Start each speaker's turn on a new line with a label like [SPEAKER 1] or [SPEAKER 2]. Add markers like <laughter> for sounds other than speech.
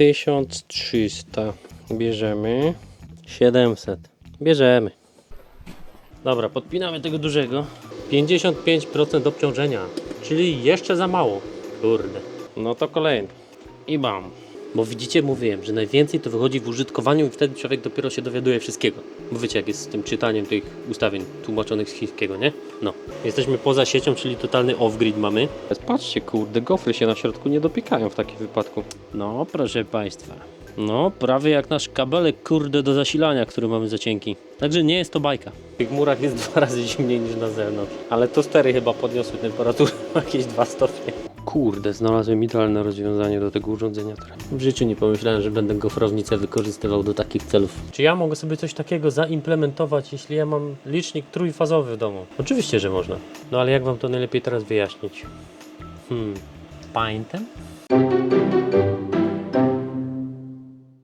[SPEAKER 1] 1300 bierzemy. 700 bierzemy. Dobra, podpinamy tego dużego. 55% obciążenia, czyli jeszcze za mało. Kurde. No to kolejny. I bam. Bo widzicie, mówiłem, że najwięcej to wychodzi w użytkowaniu i wtedy człowiek dopiero się dowiaduje wszystkiego. Bo wiecie, jak jest z tym czytaniem tych ustawień tłumaczonych z chińskiego, nie? No. Jesteśmy poza siecią, czyli totalny off-grid mamy. Patrzcie, kurde, gofry się na środku nie dopiekają w takim wypadku. No, proszę Państwa. No, prawie jak nasz kabelek, kurde, do zasilania, który mamy za cienki. Także nie jest to bajka. W tych murach jest dwa razy zimniej niż na zewnątrz. Ale tostery chyba podniosły temperaturę <laughs> o jakieś 2 stopnie. Kurde, znalazłem idealne rozwiązanie do tego urządzenia. W życiu nie pomyślałem, że będę gofrownicę wykorzystywał do takich celów. Czy ja mogę sobie coś takiego zaimplementować, jeśli ja mam licznik trójfazowy w domu? Oczywiście, że można. No ale jak wam to najlepiej teraz wyjaśnić? Hmm, paintem?